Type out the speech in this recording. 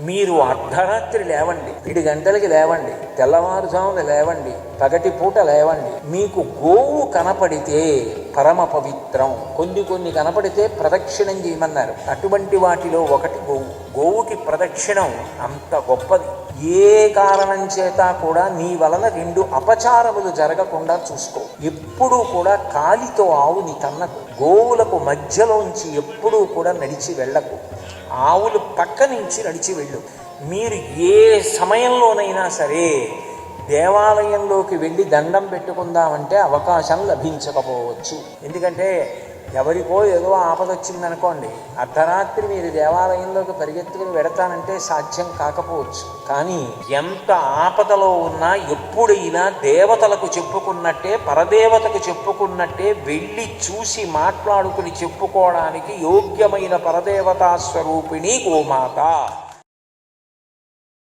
మీరు అర్ధరాత్రి లేవండి ఏడు గంటలకి లేవండి. తెల్లవారుజామున లేవండి పగటి పూట లేవండి. మీకు గోవు కనపడితే పరమ పవిత్రం. కొన్ని కొన్ని కనపడితే ప్రదక్షిణం చేయమన్నారు. అటువంటి వాటిలో ఒకటి గోవు గోవుకి ప్రదక్షిణం అంత గొప్పది. ఏ కారణం చేత కూడా నీ వలన రెండు అపచారములు జరగకుండా చూసుకో. ఎప్పుడూ కూడా కాలితో ఆవుని తన్నకు గోవులకు మధ్యలోంచి ఎప్పుడూ కూడా నడిచి వెళ్ళకు. ఆవులు పక్క నుంచి నడిచి వెళ్ళు. మీరు ఏ సమయంలోనైనా సరే దేవాలయంలోకి వెళ్ళి దండం పెట్టుకుందామంటే అవకాశం లభించకపోవచ్చు. ఎందుకంటే ఎవరికో ఏదో ఆపద వచ్చిందనుకోండి అర్ధరాత్రి మీరు దేవాలయంలోకి పరిగెత్తుకుని వెడతానంటే సాధ్యం కాకపోవచ్చు. కానీ ఎంత ఆపదలో ఉన్నా ఎప్పుడైనా దేవతలకు చెప్పుకున్నట్టే పరదేవతకు చెప్పుకున్నట్టే వెళ్ళి చూసి మాట్లాడుకుని చెప్పుకోవడానికి యోగ్యమైన పరదేవతా స్వరూపిణి గోమాత.